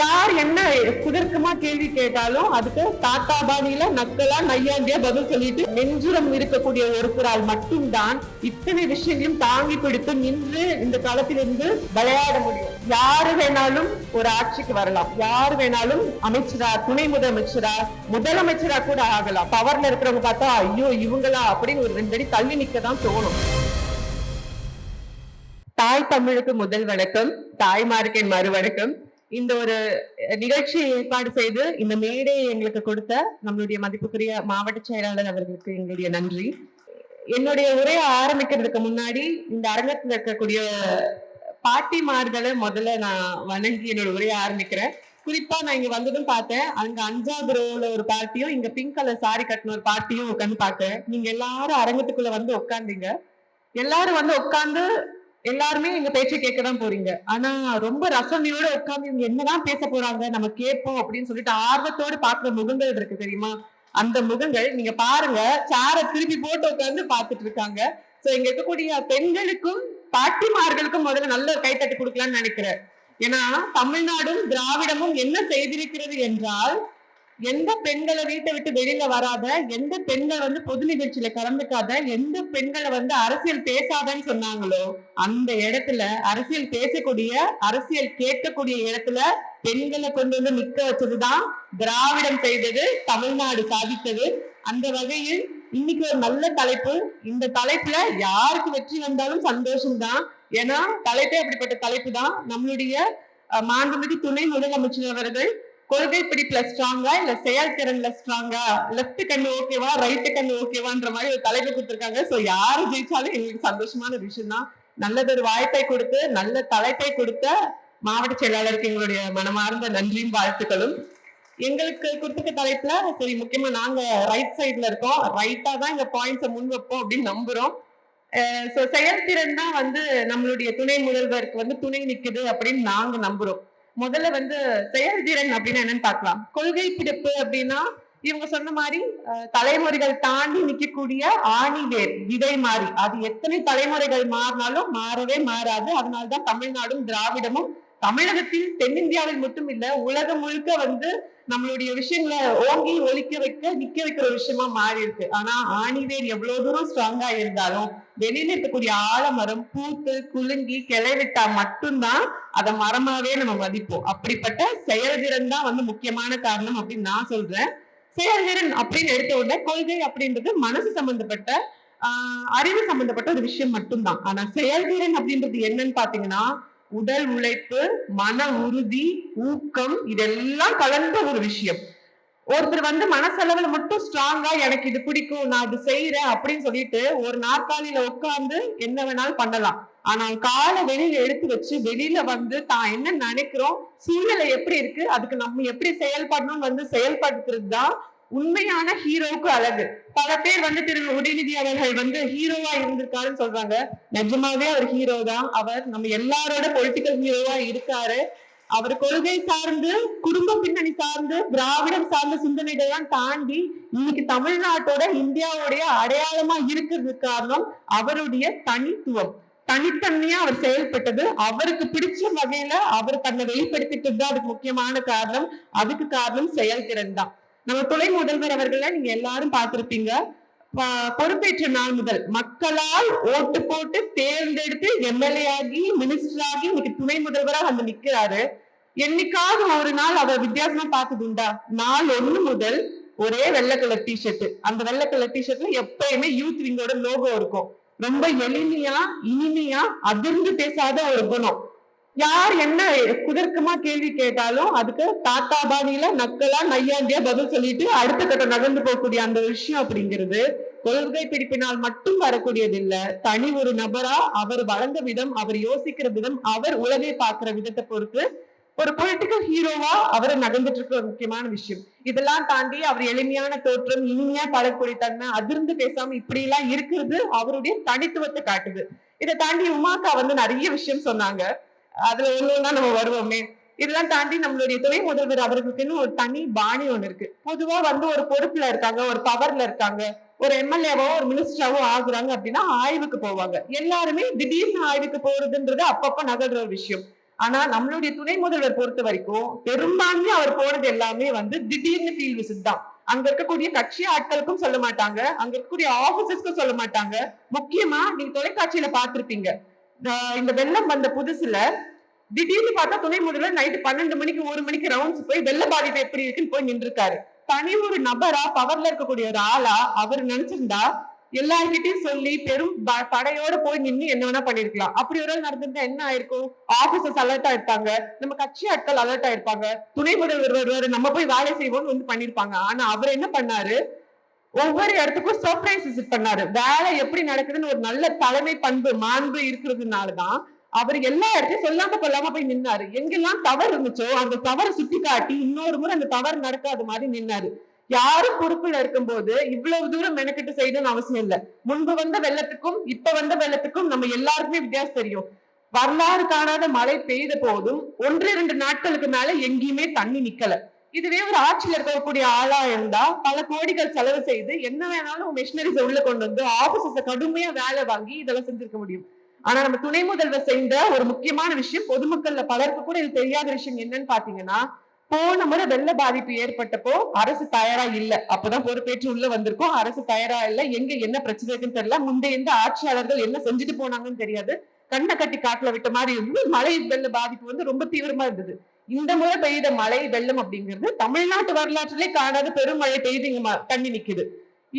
யார் என்ன குதர்க்கமா கேள்வி கேட்டாலும் அதுக்கு தாத்தா பாணியில நக்கலா நையாண்டியா பதில் சொல்லிட்டு நெஞ்சுரம் இருக்கக்கூடிய ஒருத்தரால் மட்டும்தான் இத்தனை விஷயங்களையும் தாங்கி பிடித்து நின்று இந்த காலத்திலிருந்து விளையாட முடியும். யாரு வேணாலும் ஒரு ஆட்சிக்கு வரலாம். யார் வேணாலும் அமைச்சரா துணை முதலமைச்சரா முதலமைச்சரா கூட ஆகலாம். பவர்ல இருக்கிறவங்க பார்த்தா ஐயோ இவங்களா அப்படின்னு ஒரு ரெண்டு அடி தள்ளி நிக்க தான் தோணும். தாய் தமிழுக்கு முதல் வணக்கம். தாய்மார்க்கின் மறு வணக்கம் இந்த ஒரு நிகழ்ச்சி ஏற்பாடு செய்து இந்த மேடையை எங்களுக்கு கொடுத்த நம்மளுடைய மதிப்புக்குரிய மாவட்ட செயலாளர் அவர்களுக்கு எங்களுடைய நன்றி. என்னுடைய உரையை ஆரம்பிக்கிறதுக்கு முன்னாடி இந்த அரங்கத்தில் இருக்கக்கூடிய பாட்டிமார்களை முதல்ல நான் வணங்கி என்னோட உரையை ஆரம்பிக்கிறேன். குறிப்பா நான் இங்க வந்ததும் பார்த்தேன். அங்க அஞ்சாவது ரோல ஒரு பார்ட்டியும் இங்க பிங்க் கலர் சாரி கட்டின ஒரு பார்ட்டியும் உட்காந்து பார்த்தேன். நீங்க எல்லாரும் அரங்கத்துக்குள்ள வந்து உட்காந்தீங்க எல்லாரும் வந்து உட்காந்து எல்லாருமே எங்க பேச்சை கேட்க தான் போறீங்க. ஆனா ரொம்ப ரசனையோட உட்கார்ந்து இவங்க என்னதான் பேச போறாங்க நம்ம கேட்போம் அப்படின்னு சொல்லிட்டு ஆர்வத்தோட பாக்குற முகங்கள் இருக்கு தெரியுமா? அந்த முகங்கள் நீங்க பாருங்க சாரை திருப்பி போட்டு உட்கார்ந்து பாத்துட்டு இருக்காங்க. சோ இங்க இருக்கக்கூடிய பெண்களுக்கும் பாட்டிமார்களுக்கும் முதல்ல நல்ல ஒரு கைத்தட்டி கொடுக்கலாம்னு நினைக்கிறேன். ஏன்னா தமிழ்நாடும் திராவிடமும் என்ன செய்திருக்கிறது என்றால் எந்த பெண்களை வீட்டை விட்டு வெளியில வராத எந்த பெண்கள் வந்து பொது நிகழ்ச்சியில கலந்துக்காத எந்த பெண்களை வந்து அரசியல் பேசாதன்னு சொன்னாங்களோ அந்த இடத்துல அரசியல் பேசக்கூடிய அரசியல் கேட்கக்கூடிய இடத்துல பெண்களை கொண்டு வந்து நிக்க வச்சதுதான் திராவிடம் செய்தது தமிழ்நாடு சாதித்தது. அந்த வகையில் இன்னைக்கு ஒரு நல்ல தலைப்பு. இந்த தலைப்புல யாருக்கு வெற்றி வந்தாலும் சந்தோஷம்தான். ஏன்னா தலைப்பே அப்படிப்பட்ட தலைப்பு தான் நம்மளுடைய மாண்புமிகு துணை முதலமைச்சர் அவர்கள் கொள்கை பிடிப்புல ஸ்ட்ராங்கா இல்ல செயல்திறன்ல ஸ்ட்ராங்கா லெப்ட் கண்ணு ஓகேவா ரைட் கண்ணு ஓகேவான்ற மாதிரி ஒரு தலைப்பு கொடுத்துருக்காங்க. சோ யாரு ஜெயிச்சாலும் எங்களுக்கு சந்தோஷமான விஷயம் தான் நல்லதொரு வாய்ப்பை கொடுத்து நல்ல தலைப்பை கொடுத்த மாவட்ட செயலாளருக்கு எங்களுடைய மனமார்ந்த நன்றியும் வாழ்த்துக்களும். எங்களுக்கு கொடுத்துக்க தலைப்புல சரி முக்கியமா நாங்க ரைட் சைட்ல இருக்கோம். ரைட்டா தான் இந்த பாயிண்ட்ஸை முன் வைப்போம் அப்படின்னு நம்புறோம். ஸோ செயல்திறன் தான் வந்து நம்மளுடைய துணை முதல்வருக்கு வந்து துணை நிக்குது அப்படின்னு நாங்க நம்புறோம். முதல்ல வந்து செயல்திறன் அப்படின்னா என்னன்னு பார்க்கலாம். கொள்கை பிடிப்பு அப்படின்னா இவங்க சொன்ன மாதிரி தலைமுறைகள் தாண்டி நிக்கக்கூடிய ஆணிவேர் விதை மாறி. அது எத்தனை தலைமுறைகள் மாறினாலும் மாறவே மாறாது. அதனால்தான் தமிழ்நாடும் திராவிடமும் தமிழகத்தில் தென்னிந்தியாவில் மட்டும் இல்ல உலகம் முழுக்க வந்து நம்மளுடைய விஷயங்களை ஓங்கி ஒலிக்க வைக்க நிக்க வைக்கிற விஷயமா மாறி இருக்கு ஆனா ஆணிவேர் எவ்வளவு தூரம் ஸ்ட்ராங்கா இருந்தாலும் வெளியில இருக்கக்கூடிய ஆலமரம் பூத்து குலுங்கி கிளைவிட்டா மட்டும்தான் அதை மரமாவே நம்ம மதிப்போம். அப்படிப்பட்ட செயல்திறன் தான் வந்து முக்கியமான காரணம் அப்படின்னு நான் சொல்றேன். செயல்திறன் அப்படின்னு எடுத்த உடனே கொள்கை அப்படின்றது மனசு சம்பந்தப்பட்ட ஆஹ் அறிவு சம்பந்தப்பட்ட ஒரு விஷயம் மட்டும்தான். ஆனா செயல்திறன் அப்படின்றது என்னன்னு பாத்தீங்கன்னா உடல் உழைப்பு மன உறுதி ஊக்கம் இதெல்லாம் கலந்த ஒரு விஷயம். ஒருத்தர் வந்து மனசளவுல மட்டும் ஸ்ட்ராங்கா எனக்கு இது பிடிக்கும் நான் இது செய்யறேன் அப்படின்னு சொல்லிட்டு ஒரு நாற்காலியில உட்கார்ந்து என்ன வேணாலும் பண்ணலாம். ஆனா காலை வெளியில எடுத்து வச்சு வெளியில வந்து தான் என்ன நினைக்கிறோம் சூழ்நிலை எப்படி இருக்கு அதுக்கு நம்ம எப்படி செயல்படணும்னு வந்து செயல்படுத்துறது தான் உண்மையான ஹீரோவுக்கு அழகு. பல பேர் வந்து திரு உதயநிதி அவர்கள் வந்து ஹீரோவா இருந்திருக்காருன்னு சொல்றாங்க. நிஜமாவே அவர் ஹீரோ தான். அவர் நம்ம எல்லாரோட பொலிட்டிக்கல் ஹீரோவா இருக்காரு. அவர் கொள்கை சார்ந்து குடும்ப பின்னணி சார்ந்து திராவிடம் சார்ந்த சிந்தனைகள்லாம் தாண்டி இன்னைக்கு தமிழ்நாட்டோட இந்தியாவுடைய அடையாளமா இருக்கிறது காரணம் அவருடைய தனித்துவம். தனித்தன்மையா அவர் செயல்பட்டது. அவருக்கு பிடிச்ச வகையில அவர் தன்னை வெளிப்படுத்திட்டு தான் அதுக்கு முக்கியமான காரணம். அதுக்கு காரணம் செயல்திறன் தான். நம்ம துணை முதல்வர் அவர்களை நீங்க எல்லாரும் பார்த்திருப்பீங்க. பொறுப்பேற்ற நாள் முதல் மக்களால் ஓட்டு போட்டு தேர்ந்தெடுத்து எம்எல்ஏ ஆகி மினிஸ்டர் ஆகி இன்னைக்கு துணை முதல்வரா வந்து நிக்கிறாரு. என்னைக்காவது ஒரு நாள் அவர் வித்தியாசமா பார்த்தது உண்டா? நாள் ஒண்ணு முதல் ஒரே வெள்ளை கலர் டிஷர்ட் அந்த வெள்ளை கலர் டிஷர்ட்ல எப்பயுமே யூத் விங்கோட லோகோ இருக்கும். ரொம்ப எளிமையா இனிமையா அதிர்ந்து பேசாத ஒரு குணம். யார் என்ன குதர்க்கமா கேள்வி கேட்டாலும் அதுக்கு தாத்தா பாணியில நக்கலா நையாண்டியா பதில் சொல்லிட்டு அடுத்த கட்டம் நகர்ந்து போகக்கூடிய அந்த விஷயம் அப்படிங்கிறது கொள்கை பிடிப்பினால் மட்டும் வரக்கூடியது இல்ல தனி ஒரு நபரா அவர் வளர்ந்த விதம் அவர் யோசிக்கிற விதம் அவர் உலகை பார்க்கிற விதத்தை பொறுத்து ஒரு பொலிட்டிக்கல் ஹீரோவா அவர் நகர்ந்துட்டு இருக்க ஒரு முக்கியமான விஷயம். இதெல்லாம் தாண்டி அவர் எளிமையான தோற்றம் இனிமையா பழக்கூடிய தன்மை அதிர்ந்து பேசாம இப்படி எல்லாம் இருக்கிறது அவருடைய தனித்துவத்தை காட்டுது. இதை தாண்டி உமாக்கா வந்து நிறைய விஷயம் சொன்னாங்க. அதுல ஒண்ணு தான் நம்ம வருவோமே. இதெல்லாம் தாண்டி நம்மளுடைய துணை முதல்வர் அவர்களுக்குன்னு ஒரு தனி பாணி ஒண்ணு இருக்கு. பொதுவா வந்து ஒரு பொறுப்புல இருக்காங்க ஒரு பவர்ல இருக்காங்க. ஒரு எம்எல்ஏவோ ஒரு மினிஸ்டராவோ ஆகுறாங்க அப்படின்னா ஆய்வுக்கு போவாங்க. எல்லாருமே திடீர்னு ஆய்வுக்கு போறதுன்றது அப்பப்ப நகர்ற ஒரு விஷயம். ஆனா நம்மளுடைய துணை முதல்வர் பொறுத்த வரைக்கும் பெரும்பான்மையா அவர் போனது எல்லாமே வந்து திடீர்னு ஃபீல்ட் விசிட் தான். அங்க இருக்கக்கூடிய கட்சி ஆட்களுக்கும் சொல்ல மாட்டாங்க. அங்க இருக்கக்கூடிய ஆபீசர்ஸ்க்கும் சொல்ல மாட்டாங்க. முக்கியமா நீங்க தொலைக்காட்சியில பாத்திருப்பீங்க இந்த வெள்ளம் வந்த புதுசுல திடீர்னு பார்த்தா துணை முதல்வர் நைட்டு பன்னெண்டு மணிக்கு ஒரு மணிக்கு ரவுண்ட்ஸ் போய் வெள்ள பாதிப்பு எப்படி இருக்குன்னு போய் நின்றுருக்காரு. தனி ஒரு நபரா பவர்ல இருக்கக்கூடிய ஒரு ஆளா அவர் நினைச்சிருந்தா எல்லார்கிட்டயும் சொல்லி பெரும் ப- படையோட போய் நின்னு என்ன வேணா பண்ணிருக்கலாம். அப்படி ஒரு நாள் நடந்திருந்தா என்ன ஆயிருக்கும்? ஆபீசர்ஸ் அலர்ட் ஆயிருப்பாங்க நம்ம கட்சி ஆட்கள் அலர்ட் ஆயிருப்பாங்க துணை முதல்வர் வருவாரு நம்ம போய் வேலை செய்வோம்னு வந்து பண்ணிருப்பாங்க. ஆனா அவர் என்ன பண்ணாரு? ஒவ்வொரு இடத்துக்கும் சர்ப்ரைஸ் விசிட் பண்ணாரு. வேலை எப்படி நடக்குதுன்னு ஒரு நல்ல தலைமை பண்பு மாண்பு இருக்கிறதுனாலதான் அவர் எல்லா இடத்தையும் சொல்லாம கொள்ளாம போய் நின்னாரு. எங்கெல்லாம் தவறு இருந்துச்சோ அந்த தவறை சுட்டி காட்டி இன்னொரு முறை அந்த தவறு நடக்காத மாதிரி நின்னாரு. யாரும் பொறுப்புல இருக்கும்போது இவ்வளவு தூரம் மெனக்கெட்டு செய்யணும்னு அவசியம் இல்ல. முன்பு வந்த வெள்ளத்துக்கும் இப்ப வந்த வெள்ளத்துக்கும் நம்ம எல்லாருக்குமே வித்தியாசம் தெரியும். வரலாறு காணாத மழை பெய்த போதும் ஒன்று இரண்டு நாட்களுக்கு மேல எங்கேயுமே தண்ணி நிக்கல. இதுவே ஒரு ஆட்சியில் இருக்கக்கூடிய ஆளா இருந்தா பல கோடிகள் செலவு செய்து என்ன வேணாலும் மிஷினரிஸ் உள்ள கொண்டு வந்து ஆபீசர்ஸ கடுமையா வேலை வாங்கி இதெல்லாம் செஞ்சிருக்க முடியும். ஆனா நம்ம துணை முதல்வர் செய்த ஒரு முக்கியமான விஷயம் பொதுமக்கள்ல பலருக்கு கூட இது தெரியாத விஷயம் என்னன்னு பாத்தீங்கன்னா போன முறை வெள்ள பாதிப்பு ஏற்பட்டப்போ அரசு தயாரா இல்ல. அப்பதான் பொறுப்பேற்று உள்ள வந்திருக்கோம். அரசு தயாரா இல்ல. எங்க என்ன பிரச்சனை இருக்குன்னு தெரியல. முந்தைய எந்த ஆட்சியாளர்கள் என்ன செஞ்சுட்டு போனாங்கன்னு தெரியாது. கண்ணை கட்டி காட்டுல விட்ட மாதிரி இருந்து மழை வெள்ள பாதிப்பு வந்து ரொம்ப தீவிரமா இருந்தது. இந்த முறை பெய்த மழை வெள்ளம் அப்படிங்கிறது தமிழ்நாட்டு வரலாற்றிலே காணாத பெருமழை பெய்து இங்க தண்ணி நிக்குது.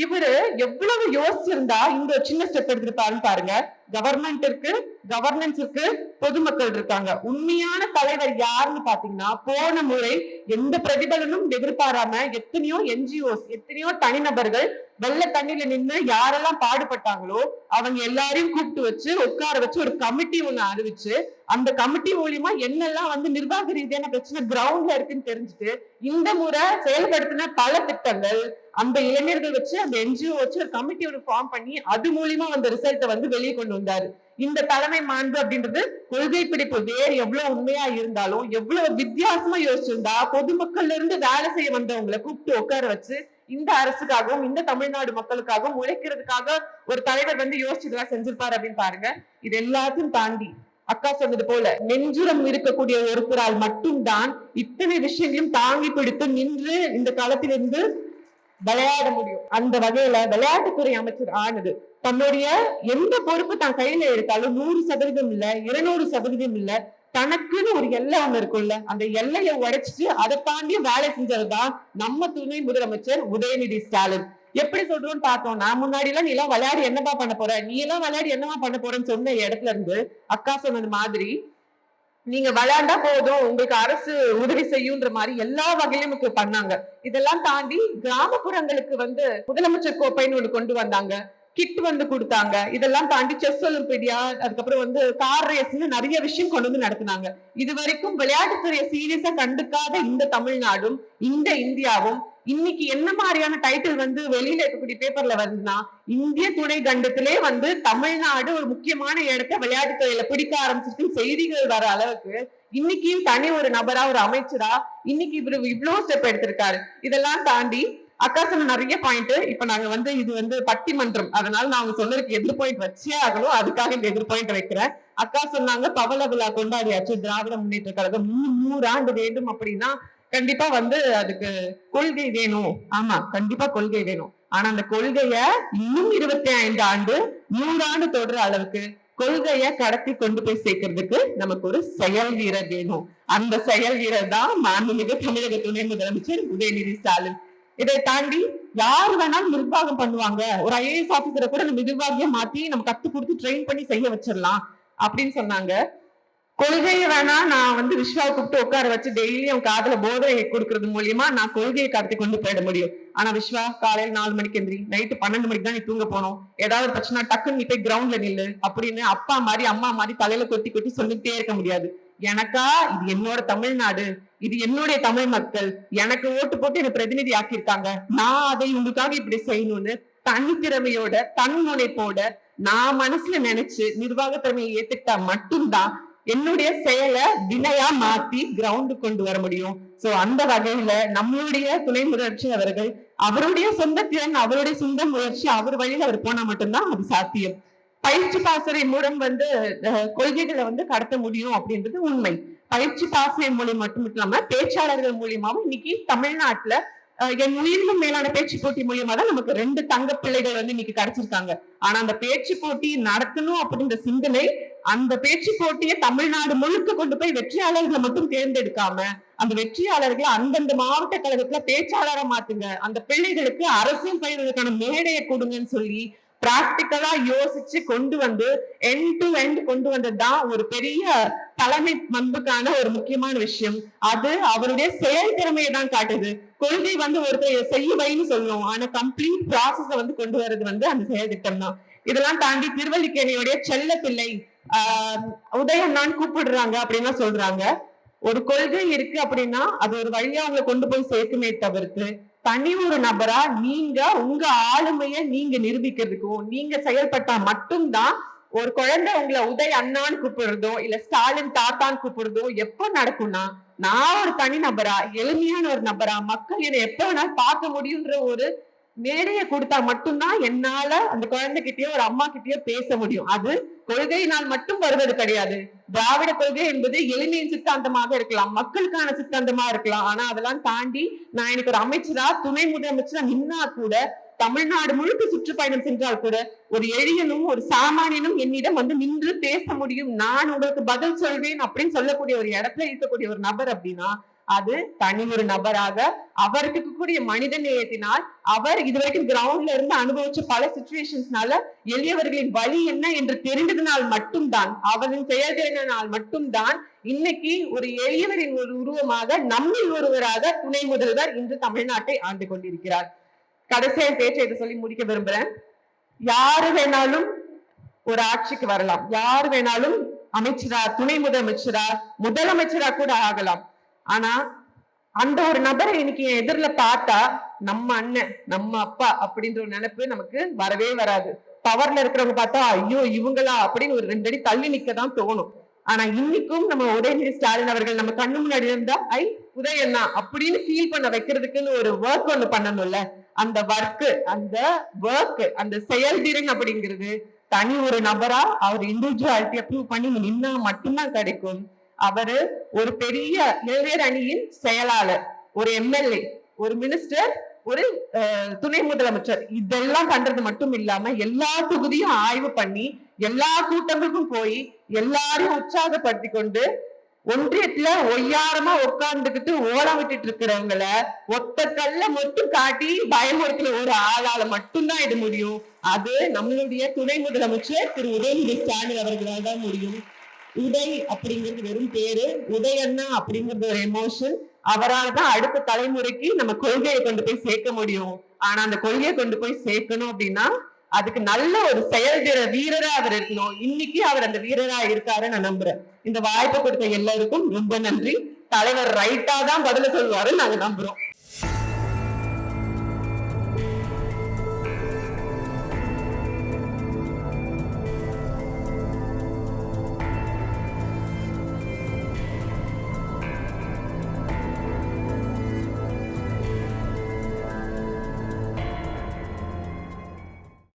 இவரு எவ்வளவு யோசிச்சிருந்தா இந்த சின்ன ஸ்டெப் எடுத்திருப்பாருன்னு பாருங்க. கவர்மெண்ட் இருக்கு கவர்னன்ஸ் இருக்கு பொதுமக்கள் இருக்காங்க. உண்மையான தலைவர் யாருன்னு பாத்தீங்கன்னா போன முறை எந்த பிரதிபலனும் எதிர்பாராம எத்தனையோ என்ஜிஓஸ் எத்தனையோ தனிநபர்கள் வெள்ள தண்ணியில நின்னு யாரெல்லாம் பாடுபட்டாங்களோ அவங்க எல்லாரையும் கூப்பிட்டு வச்சு உட்கார வச்சு ஒரு கமிட்டி ஒண்ணு அறிவிச்சு அந்த கமிட்டி மூலியமா என்னெல்லாம் வந்து நிர்வாக ரீதியான பிரச்சனை கிரவுண்ட்ல இருக்குன்னு தெரிஞ்சுட்டு இந்த முறை செயல்படுத்தின பல திட்டங்கள் அந்த இளைஞர்கள் வச்சு அந்த என்ஜிஓ வச்சு ஒரு கமிட்டி ஒன்று ஃபார்ம் பண்ணி அது மூலியமா அந்த ரிசல்ட்டை வந்து வெளியே கொண்டு இருந்தாரு. இந்த தலைமை மாண்பு அப்படின்றது கொள்கை பிடிப்பு வேறு எவ்வளவு உண்மையா இருந்தாலும் எவ்வளவு வித்தியாசமா யோசிச்சிருந்தா பொதுமக்கள்ல இருந்து வேலை செய்ய வந்தவங்களை கூப்பிட்டு உட்கார வச்சு இந்த அரசுக்காகவும் இந்த தமிழ்நாடு மக்களுக்காகவும் உழைக்கிறதுக்காக ஒரு தலைவர் வந்து யோசிச்சதெல்லாம் செஞ்சிருப்பாரு அப்படின்னு பாருங்க. இது எல்லாத்தையும் தாண்டி அக்கா சொன்னது போல நெஞ்சுரம் இருக்கக்கூடிய ஒருத்தரால் மட்டும்தான் இத்தனை விஷயங்களையும் தாங்கி பிடித்து நின்று இந்த களத்திலிருந்து விளையாட முடியும். அந்த வகையில விளையாட்டுத்துறை அமைச்சர் ஆனது தன்னுடைய எந்த பொறுப்பு தான் கையில எடுத்தாலும் நூறு சதவீதம் இல்ல இருநூறு சதவீதம் இல்ல தனக்குன்னு ஒரு எல்லை ஒண்ணு இருக்கும்ல அந்த எல்லையை உடைச்சிட்டு அதை தாண்டி வேலை செஞ்சதுதான் நம்ம துணை முதலமைச்சர் உதயநிதி ஸ்டாலின். எப்படி சொல்றோம்னு பார்த்தோம்னா முன்னாடி எல்லாம் நீ எல்லாம் விளையாடி என்னப்பா பண்ண போற? நீ எல்லாம் விளையாடி என்னவா பண்ண போறேன்னு சொன்ன இடத்துல இருந்து அக்கா சொன்னது மாதிரி நீங்க விளையாண்டா போதும் உங்களுக்கு அரசு உதவி செய்யுன்ற மாதிரி எல்லா வகையிலும் பண்ணாங்க. இதெல்லாம் தாண்டி கிராமப்புறங்களுக்கு வந்து முதலமைச்சர் கோப்பைன்னு ஒண்ணு கொண்டு வந்தாங்க. கிட் வந்து கொடுத்தாங்க. இதெல்லாம் தாண்டி செஸ் ஒலிம்பிடியா அதுக்கப்புறம் வந்து கார் ரேஸ்னு நிறைய விஷயம் கொண்டு வந்து நடத்தினாங்க. இது வரைக்கும் விளையாட்டுத்துறையை சீரியஸா கண்டுக்காத இந்த தமிழ்நாடும் இந்த இந்தியாவும் இன்னைக்கு என்ன மாதிரியான டைட்டில் வந்து வெளியில இருக்கக்கூடிய பேப்பர்ல வருதுன்னா இந்திய துணை கண்டத்திலே வந்து தமிழ்நாடு ஒரு முக்கியமான இடத்தை விளையாட்டுத்துறையில பிடிக்க ஆரம்பிச்சிருக்கு செய்திகள் வர அளவுக்கு இன்னைக்கு தனி ஒரு நபரா ஒரு அமைச்சரா இன்னைக்கு இவரு இவ்வளவு ஸ்டெப் எடுத்திருக்காரு. இதெல்லாம் தாண்டி அக்கா சொன்ன நிறைய பாயிண்ட் இப்ப நாங்க வந்து இது வந்து பட்டிமன்றம். அதனால நான் சொன்னதுக்கு எதிர் பாயிண்ட் வச்சே ஆகணும். அதுக்காக இந்த எதிர் பாயிண்ட் வைக்கிறேன். அக்கா சொன்னாங்க பவள விழா கொண்டாடியாச்சு திராவிட முன்னேற்ற கழகம் நூறு ஆண்டு வேண்டும் அப்படின்னா கண்டிப்பா வந்து அதுக்கு கொள்கை வேணும். ஆமா கண்டிப்பா கொள்கை வேணும். ஆனா அந்த கொள்கைய இன்னும் இருபத்தி ஐந்து ஆண்டு நூறு ஆண்டு தொடர அளவுக்கு கொள்கைய கடத்தி கொண்டு போய் சேர்க்கறதுக்கு நமக்கு ஒரு செயல் வீரர் வேணும். அந்த செயல் வீரர் தான் மாண்புமிகு தமிழக துணை முதலமைச்சர் உதயநிதி ஸ்டாலின். இதை தாண்டி யார் வேணாலும் நிர்வாகம் பண்ணுவாங்க. ஒரு ஐஏஎஸ் ஆபீசரை கூட நம்ம நிர்வாகியா மாத்தி நம்ம கத்து கொடுத்து ட்ரெயின் பண்ணி செய்ய வச்சிடலாம் அப்படின்னு சொன்னாங்க. கொள்கையை வேணா நான் வந்து விஸ்வாவை கூப்பிட்டு உட்கார வச்சு டெய்லி அவன் காதல போதை கொடுக்கறது மூலியமா நான் கொள்கையை கடத்தி கொண்டு போயிட முடியும். ஆனா விஸ்வா காலையில நாலு மணிக்கு எந்திரி நைட்டு பன்னெண்டு மணிக்கு தான் நீ தூங்க போனோம் ஏதாவது பிரச்சனை டக்குன்னு நீ போய் கிரவுண்ட்ல நில்லு அப்படின்னு அப்பா மாதிரி அம்மா மாதிரி தலையில கொத்தி கொத்தி சொல்லிட்டே இருக்க முடியாது. எனக்கா இது என்னோட தமிழ்நாடு இது என்னுடைய தமிழ் மக்கள் எனக்கு ஓட்டு போட்டு என்னை பிரதிநிதி ஆக்கியிருக்காங்க. நான் அதை உங்களுக்காக இப்படி செய்யணும்னு தனித்திறமையோட தன்முனைப்போட நான் மனசுல நினைச்சு நிர்வாக திறமையை ஏத்துக்கிட்டா மட்டும்தான் என்னுடைய செயலை வினையா மாத்தி கிரவுண்டு கொண்டு வர முடியும். சோ அந்த வகையில நம்மளுடைய துணை முயற்சி அவர்கள் அவருடைய சொந்த திறன் அவருடைய சொந்த முயற்சி அவர் வழியில அவர் போனா மட்டும்தான் அது சாத்தியம். பயிற்சி பாசறை மூலம் வந்து கொள்கைகளை வந்து கடத்த முடியும் அப்படின்றது உண்மை. பயிற்சி பாசனம் மூலியம் மட்டும் இல்லாம பேச்சாளர்கள் மூலியமாவும் இன்னைக்கு தமிழ்நாட்டுல என் உயிரினும் மேலான பேச்சு போட்டி மூலியமா தான் நமக்கு ரெண்டு தங்க பிள்ளைகள் வந்து இன்னைக்கு கிடைச்சிருக்காங்க. ஆனா அந்த பேச்சு போட்டி நடத்தணும் அப்படின்ற சிந்தனை அந்த பேச்சு போட்டியை தமிழ்நாடு முழுக்க கொண்டு போய் வெற்றியாளர்களை மட்டும் தேர்ந்தெடுக்காம அந்த வெற்றியாளர்களை அந்தந்த மாவட்ட கழகத்துல பேச்சாளரா மாத்துங்க. அந்த பிள்ளைகளுக்கு அரசியல் பயிர்களுக்கான மேடையை கொடுங்கன்னு சொல்லி பிராக்டிக்கலா யோசிச்சு கொண்டு வந்து எண்ட் டு எண்ட் கொண்டு வந்ததுதான் ஒரு பெரிய தலைமை பண்புக்கான ஒரு முக்கியமான விஷயம். அது அவருடைய செயல் திறமையை தான் காட்டுது. கொள்கை வந்து ஒருத்தர் செய்யுவைன்னு சொல்லுவோம். ஆனா கம்ப்ளீட் ப்ராசஸ வந்து கொண்டு வர்றது வந்து அந்த செயல் திட்டம் தான். இதெல்லாம் தாண்டி திருவல்லிக்கேணியுடைய செல்ல பிள்ளை உதயண்ணான்னு கூப்பிடுறாங்க அப்படின்னா சொல்றாங்க. ஒரு கொள்கை இருக்கு அப்படின்னா அது ஒரு வழியா அவங்களை கொண்டு போய் சேர்க்குமே தவிர்த்து தனி ஒரு நபரா நீங்க உங்க ஆளுமைய நீங்க நிரூபிக்கிறதுக்கும் நீங்க செயல்பட்டா மட்டும்தான் ஒரு குழந்தை உங்களை உதய் அண்ணான்னு கூப்பிடுறதோ இல்ல ஸ்டாலின் தாத்தான்னு கூப்பிடுறதோ எப்போ நடக்கும்னா நான் ஒரு தனி நபரா எளிமையான ஒரு நபரா மக்கள் என்னை எப்ப வேணாலும் பார்க்க முடியுன்ற ஒரு மேடையை கொடுத்தா மட்டும்தான் என்னால அந்த குழந்தைகிட்டயோ ஒரு அம்மா கிட்டயோ பேச முடியும். அது கொள்கையினால் மட்டும் வருவது கிடையாது. திராவிட கொள்கை என்பது எளிமையின் சித்தாந்தமாக இருக்கலாம் மக்களுக்கான சித்தாந்தமா இருக்கலாம். ஆனா அதெல்லாம் தாண்டி நான் எனக்கு ஒரு அமைச்சரா துணை முதலமைச்சரா நின்னா கூட தமிழ்நாடு முழுக்க சுற்றுப்பயணம் சென்றால் கூட ஒரு எளியனும் ஒரு சாமானியனும் என்னிடம் வந்து நின்று பேச முடியும். நான் உங்களுக்கு பதில் சொல்வேன் அப்படின்னு சொல்லக்கூடிய ஒரு இடத்துல இருக்கக்கூடிய ஒரு நபர் அப்படின்னா அது தனி ஒரு நபராக அவருக்கு இருக்கக்கூடிய மனித நேயத்தினால் அவர் இதுவரைக்கும் கிரவுண்ட்ல இருந்து அனுபவிச்ச பல சுச்சுவேஷன்ஸ்னால எளியவர்களின் வழி என்ன என்று தெரிந்ததனால் மட்டும்தான் அவரின் செயல்திறனால் மட்டும்தான் இன்னைக்கு ஒரு எளியவரின் ஒரு உருவமாக நம்மில் ஒருவராக துணை முதல்வர் இன்று தமிழ்நாட்டை ஆண்டு கொண்டிருக்கிறார். கடைசியா பேச்சை இதை சொல்லி முடிக்க விரும்புறேன். யாரு வேணாலும் ஒரு ஆட்சிக்கு வரலாம். யார் வேணாலும் அமைச்சரா துணை முதலமைச்சரா முதலமைச்சரா கூட ஆகலாம். ஆனா அந்த ஒரு நபரை இன்னைக்கு என் எதிரில பார்த்தா நம்ம அண்ணன் நம்ம அப்பா அப்படின்ற ஒரு நினைப்பு நமக்கு வரவே வராது. பவர்ல இருக்கிறவங்க பார்த்தா ஐயோ இவங்களா அப்படின்னு ஒரு ரெண்டு அடி தள்ளி நிக்க தான் தோணும். ஆனா இன்னைக்கும் நம்ம உதயநிதி ஸ்டாலின் அவர்கள் நம்ம கண்ணு முன்னாடி இருந்தா ஐ உதயண்ணா அப்படின்னு ஃபீல் பண்ண வைக்கிறதுக்குன்னு ஒரு ஒர்க் ஒண்ணு பண்ணணும்ல. அந்த ஒர்க் அந்த ஒர்க் அந்த செயல்திறன் அப்படிங்கிறது தனி ஒரு நபரா அவர் இண்டிவிஜுவாலிட்டியை ப்ரூவ் பண்ணி நின்னா மட்டும்தான் கிடைக்கும். அவரு ஒரு பெரிய இளைஞர் அணியின் செயலாளர் ஒரு எம்எல்ஏ ஒரு மினிஸ்டர் ஒரு துணை முதலமைச்சர். இதெல்லாம் பண்றது மட்டும் இல்லாம எல்லா தொகுதியும் ஆய்வு பண்ணி எல்லா கூட்டங்களுக்கும் போய் எல்லாரையும் உற்சாகப்படுத்தி கொண்டு ஒன்றியத்துல ஒய்யாரமா உட்கார்ந்துகிட்டு ஓடம் விட்டுட்டு இருக்கிறவங்கள ஒத்த கல்ல மட்டும் காட்டி பயமுறுத்துல ஒரு ஆளால மட்டும்தான் இது முடியும். அது நம்மளுடைய துணை முதலமைச்சர் திரு உதயநிதி ஸ்டாலின் அவர்களால் தான் முடியும். உதய் அப்படிங்கிறது வெறும் பேரு உதயண்ணா அப்படிங்கிறது ஒரு எமோஷன் அவரால் தான் அடுத்த தலைமுறைக்கு நம்ம கொள்கையை கொண்டு போய் சேர்க்க முடியும். ஆனா அந்த கொள்கையை கொண்டு போய் சேர்க்கணும் அப்படின்னா அதுக்கு நல்ல ஒரு செயல்திற வீரரா அவர் இருக்கணும். இன்னைக்கு அவர் அந்த வீரரா இருக்காரு நான் நம்புறேன். இந்த வாய்ப்பு கொடுத்த எல்லாருக்கும் ரொம்ப நன்றி. தலைவர் ரைட்டா தான் பதில சொல்லுவாரு நாங்க நம்புறோம்.